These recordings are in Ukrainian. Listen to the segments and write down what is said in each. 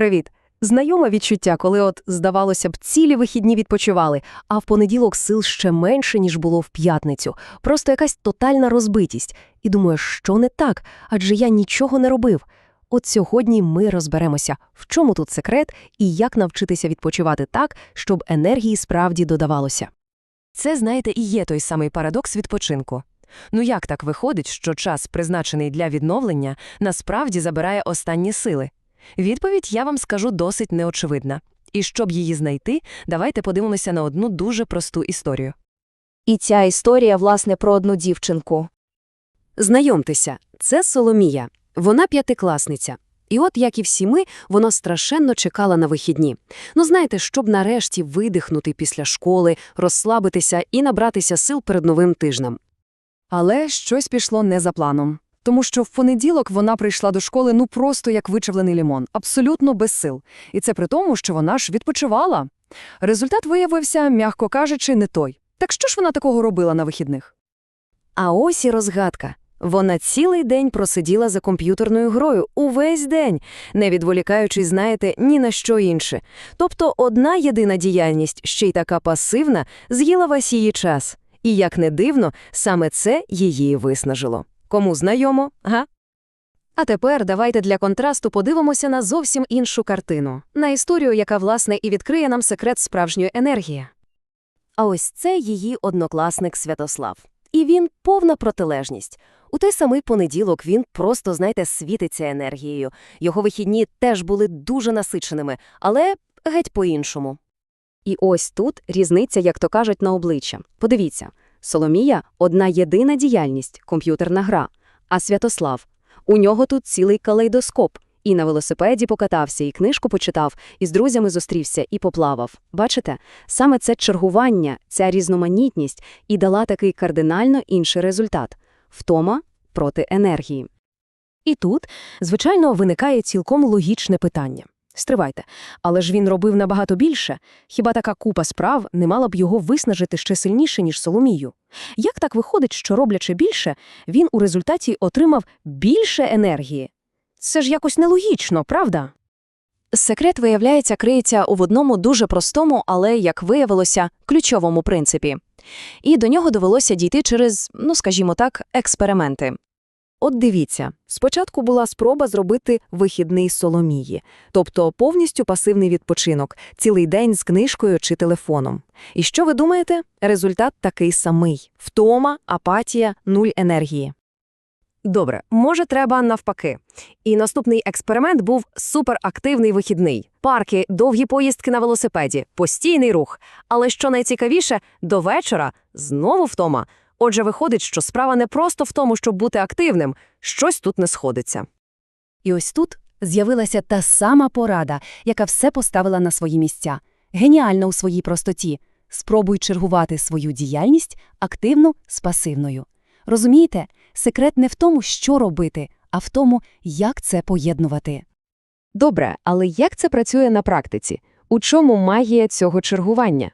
Привіт. Знайоме відчуття, коли от, здавалося б, цілі вихідні відпочивали, а в понеділок сил ще менше, ніж було в п'ятницю. Просто якась тотальна розбитість. І думаєш, що не так, адже я нічого не робив. От сьогодні ми розберемося, в чому тут секрет і як навчитися відпочивати так, щоб енергії справді додавалося. Це, знаєте, і є той самий парадокс відпочинку. Ну як так виходить, що час, призначений для відновлення, насправді забирає останні сили? Відповідь я вам скажу досить неочевидна. І щоб її знайти, давайте подивимося на одну дуже просту історію. І ця історія, власне, про одну дівчинку. Знайомтеся, це Соломія. Вона п'ятикласниця. І от, як і всі ми, вона страшенно чекала на вихідні. Ну, знаєте, щоб нарешті видихнути після школи, розслабитися і набратися сил перед новим тижнем. Але щось пішло не за планом. Тому що в понеділок вона прийшла до школи ну просто як вичавлений лімон, абсолютно без сил. І це при тому, що вона ж відпочивала. Результат виявився, м'яко кажучи, не той. Так що ж вона такого робила на вихідних? А ось і розгадка. Вона цілий день просиділа за комп'ютерною грою, увесь день, не відволікаючись, знаєте, ні на що інше. Тобто одна єдина діяльність, ще й така пасивна, з'їла весь її час. І, як не дивно, саме це її виснажило. Кому знайомо, га? А тепер давайте для контрасту подивимося на зовсім іншу картину, на історію, яка, власне, і відкриє нам секрет справжньої енергії. А ось це її однокласник Святослав. І він повна протилежність. У той самий понеділок він просто, знаєте, світиться енергією. Його вихідні теж були дуже насиченими, але геть по-іншому. І ось тут різниця, як то кажуть, на обличчя. Подивіться, Соломія – одна єдина діяльність – комп'ютерна гра, а Святослав – у нього тут цілий калейдоскоп. І на велосипеді покатався, і книжку почитав, і з друзями зустрівся, і поплавав. Бачите, саме це чергування, ця різноманітність і дала такий кардинально інший результат – втома проти енергії. І тут, звичайно, виникає цілком логічне питання. Стривайте, але ж він робив набагато більше. Хіба така купа справ не мала б його виснажити ще сильніше, ніж Соломію? Як так виходить, що, роблячи більше, він у результаті отримав більше енергії? Це ж якось нелогічно, правда? Секрет, виявляється, криється у одному дуже простому, але, як виявилося, ключовому принципі. І до нього довелося дійти через, ну скажімо так, експерименти. От дивіться, спочатку була спроба зробити вихідний Соломії, тобто повністю пасивний відпочинок, цілий день з книжкою чи телефоном. І що ви думаєте? Результат такий самий – втома, апатія, нуль енергії. Добре, може, треба навпаки. І наступний експеримент був суперактивний вихідний. Парки, довгі поїздки на велосипеді, постійний рух. Але що найцікавіше, до вечора знову втома. Отже, виходить, що справа не просто в тому, щоб бути активним, щось тут не сходиться. І ось тут з'явилася та сама порада, яка все поставила на свої місця. Геніальна у своїй простоті. Спробуй чергувати свою діяльність активну з пасивною. Розумієте, секрет не в тому, що робити, а в тому, як це поєднувати. Добре, але як це працює на практиці? У чому магія цього чергування?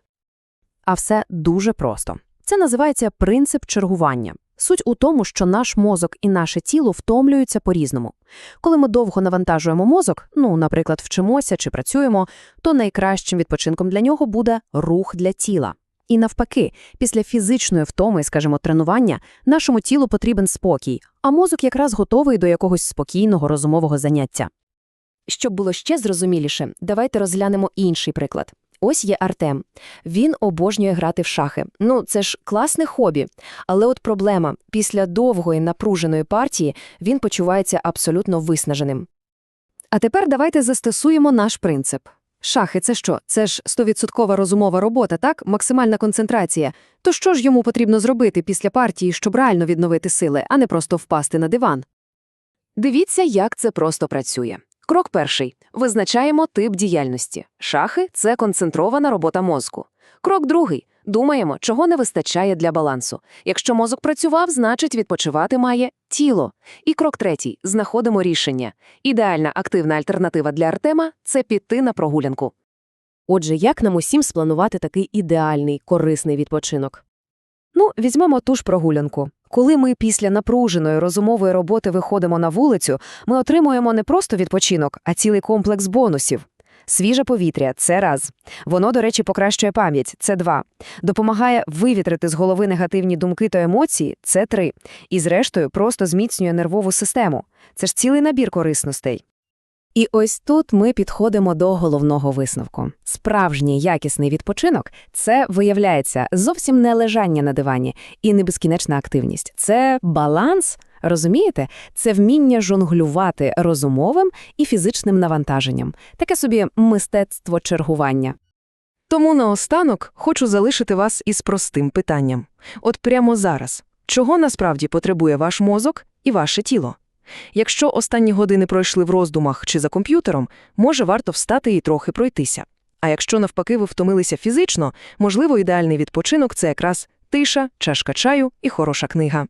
А все дуже просто. Це називається принцип чергування. Суть у тому, що наш мозок і наше тіло втомлюються по-різному. Коли ми довго навантажуємо мозок, ну, наприклад, вчимося чи працюємо, то найкращим відпочинком для нього буде рух для тіла. І навпаки, після фізичної втоми, скажімо, тренування, нашому тілу потрібен спокій, а мозок якраз готовий до якогось спокійного розумового заняття. Щоб було ще зрозуміліше, давайте розглянемо інший приклад. Ось є Артем. Він обожнює грати в шахи. Ну, це ж класне хобі. Але от проблема – після довгої напруженої партії він почувається абсолютно виснаженим. А тепер давайте застосуємо наш принцип. Шахи це що? Це ж стовідсоткова розумова робота, так? Максимальна концентрація. То що ж йому потрібно зробити після партії, щоб реально відновити сили, а не просто впасти на диван? Дивіться, як це просто працює. Крок перший. Визначаємо тип діяльності. Шахи – це концентрована робота мозку. Крок другий. Думаємо, чого не вистачає для балансу. Якщо мозок працював, значить відпочивати має тіло. І крок третій. Знаходимо рішення. Ідеальна активна альтернатива для Артема – це піти на прогулянку. Отже, як нам усім спланувати такий ідеальний, корисний відпочинок? Ну, візьмемо ту ж прогулянку. Коли ми після напруженої розумової роботи виходимо на вулицю, ми отримуємо не просто відпочинок, а цілий комплекс бонусів. Свіже повітря це раз. Воно, до речі, покращує пам'ять це два. Допомагає вивітрити з голови негативні думки та емоції це три. І, зрештою, просто зміцнює нервову систему. Це ж цілий набір корисностей. І ось тут ми підходимо до головного висновку. Справжній якісний відпочинок це виявляється зовсім не лежання на дивані і не безкінечна активність. Це баланс, розумієте? Це вміння жонглювати розумовим і фізичним навантаженням. Таке собі мистецтво чергування. Тому наостанок хочу залишити вас із простим питанням. От прямо зараз. Чого насправді потребує ваш мозок і ваше тіло? Якщо останні години пройшли в роздумах чи за комп'ютером, може варто встати і трохи пройтися. А якщо навпаки ви втомилися фізично, можливо, ідеальний відпочинок – це якраз тиша, чашка чаю і хороша книга.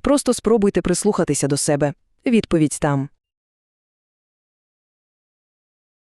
Просто спробуйте прислухатися до себе. Відповідь там.